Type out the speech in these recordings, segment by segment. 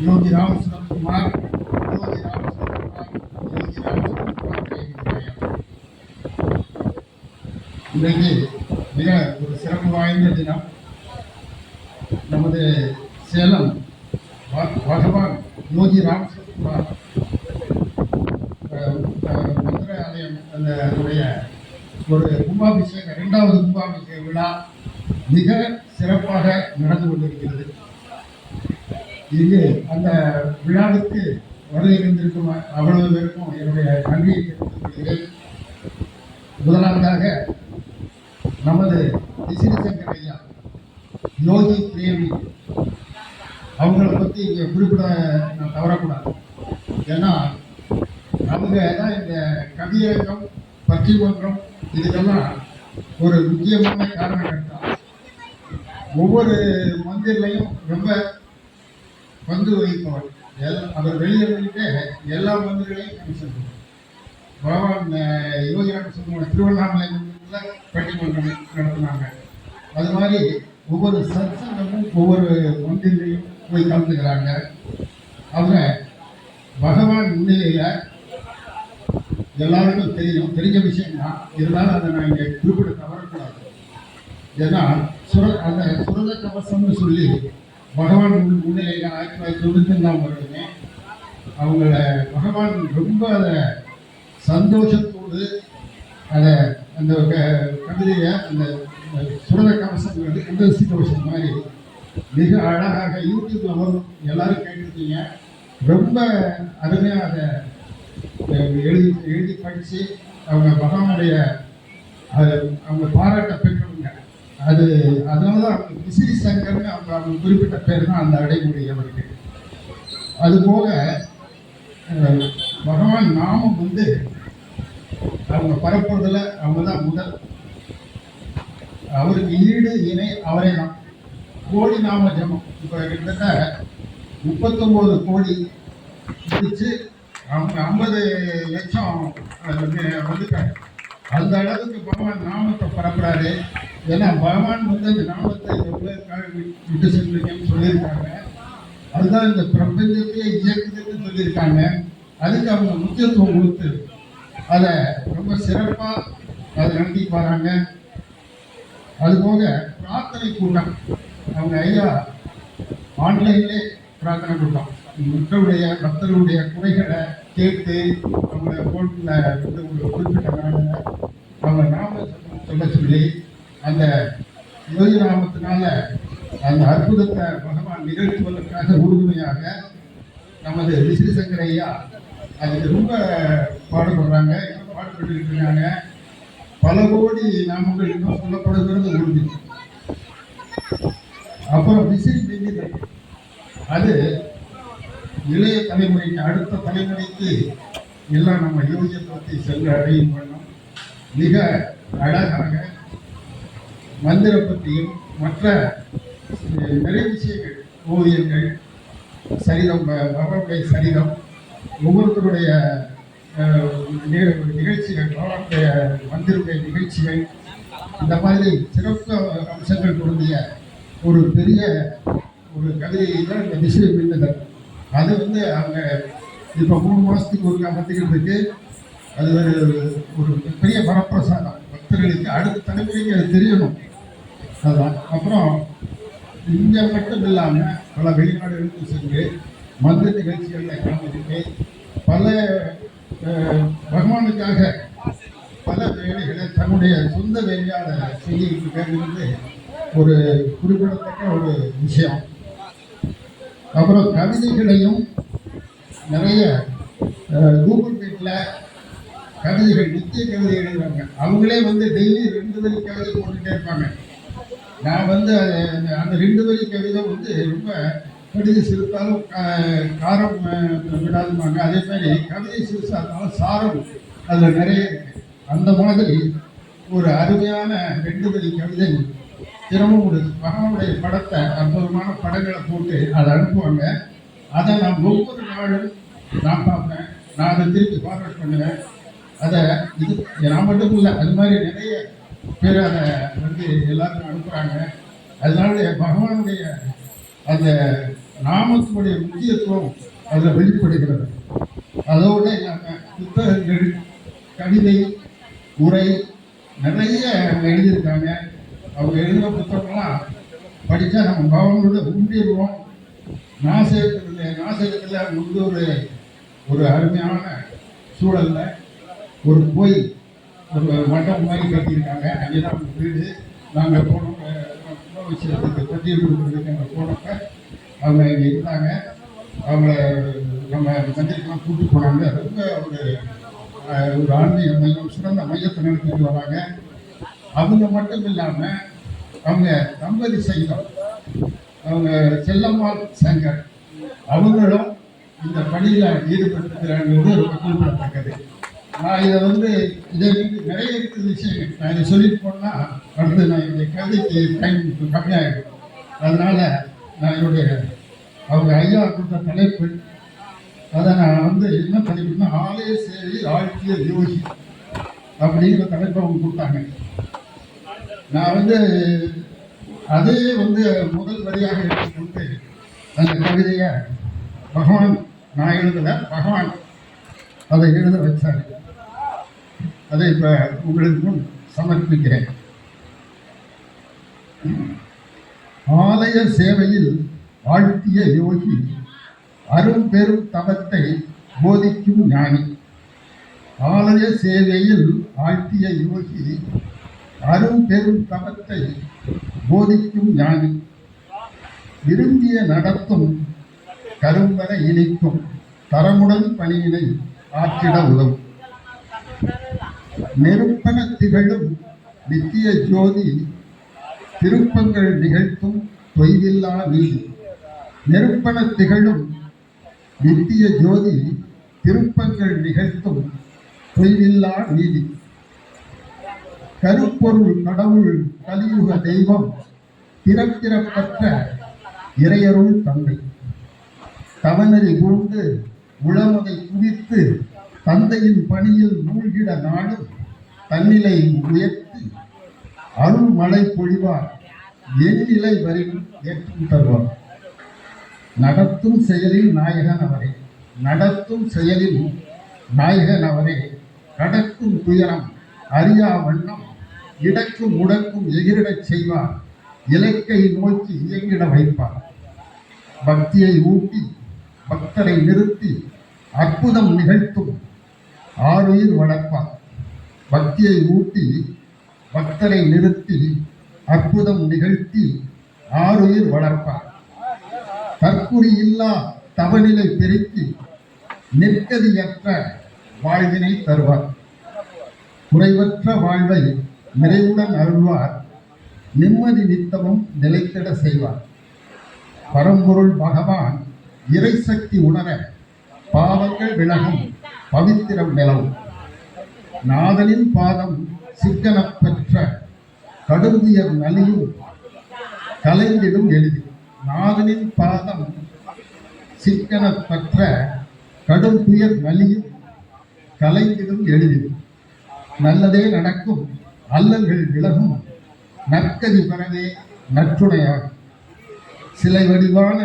யோகி ராமசுரகுமார் யோகி ராமசுரகுமார் யோகி இன்றைக்கு மிக ஒரு சிறப்பு வாய்ந்த தினம். நமது சேலம் ப- பகவான் யோகி ராமசுரகுமார் மந்திராலயம் அந்த அதனுடைய ஒரு கும்பாபிஷேக இரண்டாவது கும்பாபிஷேக விழா மிக சிறப்பாக நடந்து கொண்டிருக்கிறது. இது அந்த விழாவுக்கு வருகின்றிருக்கும் அவ்வளவு பேருக்கும் என்னுடைய நன்றியை தெரிவித்துக் கொள்கிறேன் முதலாவதாக நமது விசிறிசங்கர் ஐயா யோகி பிரேமி அவங்கள பற்றி இங்கே குறிப்பிட நான் தவறக்கூடாது. ஏன்னா அவங்க தான் இந்த கவியரங்கம் பற்றிமன்றம் இதுக்கெல்லாம் ஒரு முக்கியமான காரணகர்த்தா ஒவ்வொரு மந்திரிலையும் ரொம்ப பங்கு வகிப்பவர். எல் அவர் வெளியே வந்துட்டு எல்லா மந்திரிகளையும் கமிஷன் பகவான் அஹ், யோகி திருவண்ணாமலை பட்டிமன்றம் நடத்தினாங்க. அது மாதிரி ஒவ்வொரு சத்சங்கமும் ஒவ்வொரு மந்திரிலையும் போய் கலந்துக்கிறாங்க. அவங்க பகவான் முன்னிலையில் எல்லாருக்கும் தெரியும். தெரிஞ்ச விஷயம் தான் இருந்தாலும் அதை நான் இங்கே குறிப்பிட தவறக்கூடாது. ஏன்னா சுர அந்த சுரத கவசம்னு சொல்லி பகவான் முன் முன்னிலையில் ஆயிரத்தி தொள்ளாயிரத்தி தொண்ணூற்றி ஒன்றாம் வருடமே அவங்கள பகவான் ரொம்ப அதை சந்தோஷத்தோடு அதை அந்த கவிதையை அந்த சுரத கவசம் கந்தசி கவசம் மாதிரி மிக அழகாக யூடியூப்ல வரும். எல்லாரும் கேட்டிருக்கீங்க. ரொம்ப அருமையாக அதை எழுதி எழுதி படித்து அவங்க பகவானுடைய அவங்க பாராட்ட பெற்றவங்க அது அதனால தான் விசிறி சங்கர்னு அவங்க அவங்க குறிப்பிட்ட பேர் தான் அந்த அடைமொழி அவருக்கு அது போக பகவான் நாமம் வந்து அவங்க பரப்புறதுல அவங்க தான் முதல். அவருக்கு ஈடு இணை அவரே தான் கோடி நாம ஜபம். இப்போ கிட்டத்தட்ட முப்பத்தொம்போது கோடி பிடிச்சு அவங்க ஐம்பது லட்சம் அது வந்து வந்துட்டாங்க அந்த அளவுக்கு பகவான் நாமத்தை பரப்புறாரு. ஏன்னா பகவான் வந்து அந்த நாமத்தை எவ்வளோக்காக விட்டு சென்றிருக்கேன்னு சொல்லியிருக்காங்க. அதுதான் இந்த பிரபஞ்சத்தையே இயக்குதுன்னு சொல்லியிருக்காங்க. அதுக்கு அவங்க முக்கியத்துவம் கொடுத்து அதை ரொம்ப சிறப்பாக அதை நடத்தி பாருங்க அதுபோக பிரார்த்தனை கூட்டம். அவங்க ஐயா ஆன்லைன்லே பிரார்த்தனை கூட்டம். மக்களுடைய பக்தர்களுடைய குறைகளை கேட்டு அவங்க போட்டில் வந்து ஒரு குறிப்பிட்ட நாளில் அவங்க நாம சொல்ல சொல்லி அந்த யோகி அந்த அற்புதத்தை பகவான் நிகழ்த்துவதற்காக உறுதுணையாக நமது விஸ்வசங்கர் ஐயா அதுக்கு ரொம்ப பாடுபடுறாங்க இன்னும் பாடுபட்டு இருக்காங்க பல கோடி நாமங்கள் இன்னும் சொல்லப்படுகிறது உறுதி. அப்புறம் விசிறி பின்னிதழ் அது இளைய தலைமுறைக்கு அடுத்த தலைமுறைக்கு எல்லாம் நம்ம யோகியத்தை சென்று அடையும் வண்ணம் மிக அழகாக மந்திர பற்றியும் மற்ற நிறைய விஷயங்கள். ஓவியங்கள் சரிதம் ப- சரிதம் ஒவ்வொருத்தருடைய நிகழ்ச்சிகள் பகவானுடைய மந்திருடைய நிகழ்ச்சிகள் இந்த மாதிரி சிறப்பு அம்சங்கள் பொருந்திய ஒரு பெரிய ஒரு கவிதை தான் இந்த விஷயம் பின்னுதல் அது வந்து அவங்க இப்போ மூணு மாதத்துக்கு ஒரு கற்றுக்கிட்டு இருக்கு. அது ஒரு ஒரு பெரிய வரப்பிரசாதம். பக்தர்களுக்கு அடுத்த தலைமுறைக்கு அது தெரியணும். அதுதான் அப்புறம் இங்கே மட்டும் இல்லாமல் பல வெளிநாடுகளுக்கு சென்று மந்திர நிகழ்ச்சிகளில் கலந்துக்கிட்டு பல பகவானுக்காக பல வேலைகளை தன்னுடைய சொந்த வேலையால் செய்திட்டு இருக்கிறது ஒரு குறிப்பிடத்தக்க ஒரு விஷயம். அப்புறம் கவிதைகளையும் நிறைய கூகுள் மீட்டில் கவிதைகள் நித்திய கவிதை எழுதுவாங்க. அவங்களே வந்து டெய்லி ரெண்டு வரி கவிதை போட்டுட்டே இருப்பாங்க. நான் வந்து அது- அந்த- அந்த ரெண்டு வரி கவிதை வந்து ரொம்ப கடித சிறுத்தாலும் காரம் விடாதுமாங்க அதே மாதிரி கவிதை சிறுசா இருந்தாலும் சாரம் அதில் நிறைய இருக்கு. அந்த மாதிரி ஒரு அருமையான ரெண்டு வரி கவிதை தினமும் ஒரு பகவானுடைய படத்தை அற்புதமான படங்களை போட்டு அதை அனுப்புவாங்க. அதை நான் ஒவ்வொரு நாளும் நான் பார்ப்பேன். நான் அதை திருப்பி ஃபார்வர்ட் பண்ணுவேன். அதை இது நான் மட்டும் இல்லை அது மாதிரி நிறைய பேர் அதை வந்து எல்லாருக்கும் அனுப்புகிறாங்க அதனால பகவானுடைய அந்த நாமத்தினுடைய முக்கியத்துவம் அதில் வெளிப்படுகிறது. அதோடு இல்லாமல் புத்தகங்கள் கவிதை உரை நிறைய அவங்க எழுதியிருக்காங்க. அவங்க எழுதின புத்தகம்லாம் படித்தா நம்ம பகவானோட உண்டிடுவோம் நாசகத்தில் நாசகத்தில் வந்து ஒரு ஒரு அருமையான சூழலில் ஒரு கோயில் ஒரு மண்டபம் மாதிரி கட்டியிருக்காங்க. அங்கே தான் வீடு. நாங்கள் போனோம். விஷயத்துக்கு பட்டியல் கொடுக்குறதுக்கு அங்கே போனப்ப அவங்க இங்கே இருந்தாங்க. அவங்கள நம்ம மந்திரிக்கெல்லாம் கூப்பிட்டு போனாங்க. ரொம்ப ஒரு ஒரு ஆன்மீக மையம் சிறந்த மையத்தை நடத்திட்டு வராங்க. அவங்க மட்டும் இல்லாமல் அவங்க தம்பதி சங்கம் அவங்க செல்லம்மாள் சங்கர் அவங்களும் இந்த பணியில் ஈடுபட்டிருக்கிறாங்கிறது ரொம்ப குறிப்பிடத்தக்கது. நான் இதை வந்து இதை வந்து நிறைய இருக்கிற விஷயம் நான் இதை சொல்லிட்டு போனால் அடுத்து நான் என்னுடைய கவிதைக்கு டைம் கம்மியாகிடும் அதனால நான் என்னுடைய அவங்க ஐயா கொடுத்த தலைப்பு அதை நான் வந்து என்ன தலைப்புனா ஆலய சேவை ஆட்சிய யோகி அப்படிங்கிற தலைப்பை அவங்க கொடுத்தாங்க. நான் வந்து அதே வந்து முதல் வரியாக எடுத்துக்கொண்டு அந்த கவிதையை பகவான் நான் எழுதல பகவான் அதை எழுத வச்சார். அதை இப்போ உங்களுக்கு முன் சமர்ப்பிக்கிறேன். ஆலய சேவையில் ஆழ்த்திய யோகி அரும் பெரும் தவத்தை போதிக்கும் ஞானி. ஆலய சேவையில் ஆழ்த்திய யோகி அரும் பெரும் தவத்தை போதிக்கும் ஞானி. விரும்பிய நடத்தும் கரும்பர இணைக்கும் தரமுடன் பணியினை ஆற்றிட உதவும். நெருப்பன திகழும் நித்திய ஜோதி திருப்பங்கள் நிகழ்த்தும் தொய்வில்லா நீதி. நெருப்பன திகழும் நித்திய ஜோதி திருப்பங்கள் நிகழ்த்தும் தொய்வில்லா நீதி. கருப்பொருள் கடவுள் கலியுக தெய்வம் திறப்பிறப்பற்ற இறையருள் தந்தை. தவநெறி கூர்ந்து உளமதை குவித்து தந்தையின் பணியில் மூழ்கிட நாடும் தன்னிலை உயர்த்தி அருள் மழை பொழிவார். எண்ணிலை வரின் ஏற்றும் தருவார். நடத்தும் செயலில் நாயகன் அவரே நடத்தும் செயலில் நாயகன் அவரே. கடக்கும் துயரம் அறியா வண்ணம் இடக்கும் முடக்கும் எகிரிடச் செய்வார். இலக்கை நோக்கி இயங்கிட வைப்பார். பக்தியை ஊட்டி பக்தரை நிறுத்தி அற்புதம் நிகழ்த்தும் ஆறுயிர் வளர்ப்பார் பக்தியை ஊட்டி பக்தரை நிறுத்தி அற்புதம் நிகழ்த்தி ஆறுயிர் வளர்ப்பார் தற்குறி இல்லா தவநிலை பெருக்கி நிற்கதியற்ற வாழ்வினை தருவார். குறைவற்ற வாழ்வை நிறைவுடன் அருள்வார். நிம்மதி நித்தமும் நிலைத்திட செய்வார். பரம்பொருள் பகவான் இறைசக்தி உணர பாவங்கள் விலகும். பவித்திரம் நிலவும். நாதனின் பாதம் சிக்கன பெற்ற கடுங்குயர் நலியும் கலைந்திடும் எளிது. நாதனின் பாதம் சிக்கன பெற்ற கடும் துயர் நலியும் கலைந்திடும் எளிது. நல்லதே நடக்கும் அல்லல்கள் விலகும் நற்கதி பெறவே நற்றுணையாகும். சிலை வடிவான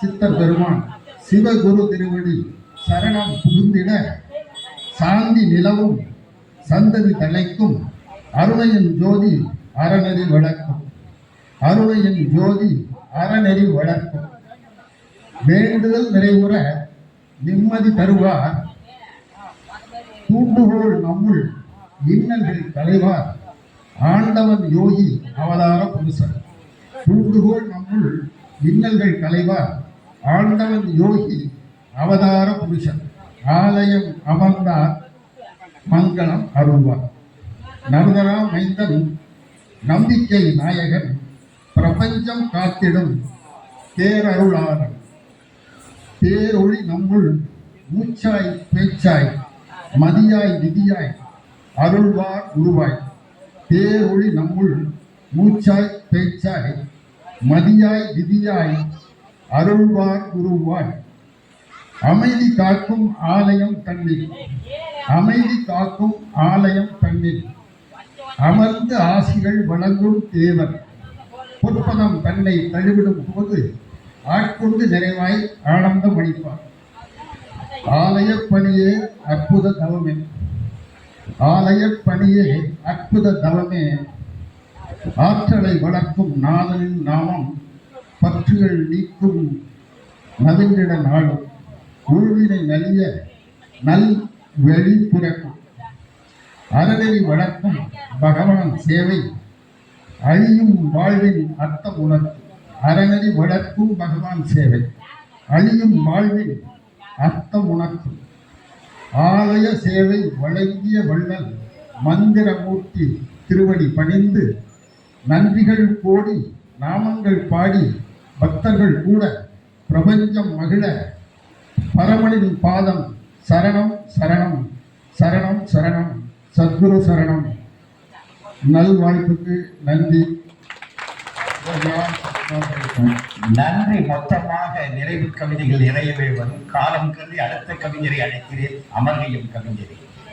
சித்தர் பெருமான் சிவகுரு திருவடி சரணம் புகுந்திட சாந்தி நிலவும் சந்ததி தலைக்கும் அருணையின் ஜோதி அறநெறி வளர்க்கும். அருணையின் ஜோதி அறநெறி வளர்க்கும். வேண்டுதல் நிறைவுற நிம்மதி தருவார். தூண்டுகோள் நம்முள் இன்னல்கள் தலைவார் ஆண்டவன் யோகி அவதார புருஷன். தூண்டுகோள் நம்முள் இன்னல்கள் தலைவார் ஆண்டவன் யோகி அவதார புருஷன். ஆலயம் அமர்ந்தார் மங்களம் அருள்வார். நருதரா மைந்தன் நம்பிக்கை நாயகன் பிரபஞ்சம் காத்திடும் பேரருளாளன் பேரொளி நம்முள் மூச்சாய் பேச்சாய் மதியாய் விதியாய் அருள்வார் உருவாய். பேரொளி நம்முள் மூச்சாய் பேச்சாய் மதியாய் விதியாய் அருள்வார் உருவாய். அமைதி காக்கும் ஆலயம் தண்ணீர். அமைதி காக்கும் ஆலயம் தண்ணீர். அமர்ந்து ஆசிகள் வழங்கும் தேவர். பொற்பதம் தன்னை தழுவிடும் போது ஆட்கொண்டு நிறைவாய் ஆனந்தம் அளிப்பார். ஆலய பணியே அற்புத தவமே. ஆலய பணியே அற்புத தவமே. ஆற்றலை வளர்க்கும் நாதனின் நாமம் பற்றுகள் நீக்கும் நவிந்திட நாளும். உள்வினை நலிய நல் வெளி பிறக்கும். அறநெறி வளர்க்கும் பகவான் சேவை அழியும் வாழ்வின் அர்த்தம் உணர்த்தும் அறநெறி வளர்க்கும் பகவான் சேவை அழியும் வாழ்வின் அர்த்தம் உணர்த்தும் ஆலய சேவை வழங்கிய வள்ளல் மந்திரமூர்த்தி திருவடி பணிந்து நன்றிகள் கோடி நாமங்கள் பாடி பக்தர்கள் கூட பிரபஞ்சம் மகிழ பரமனின் பாதம் சரணம் சரணம் சரணம் சரணம் சத்குரு சரணம். நல்வாய்ப்புக்கு நன்றி. நன்றி. மொத்தமாக நிறைவு கவிதைகள் நிறையவே வரும். காலம் கருதி அடுத்த கவிஞரை அழைக்கிறேன். அமர்கையும் கவிஞரை.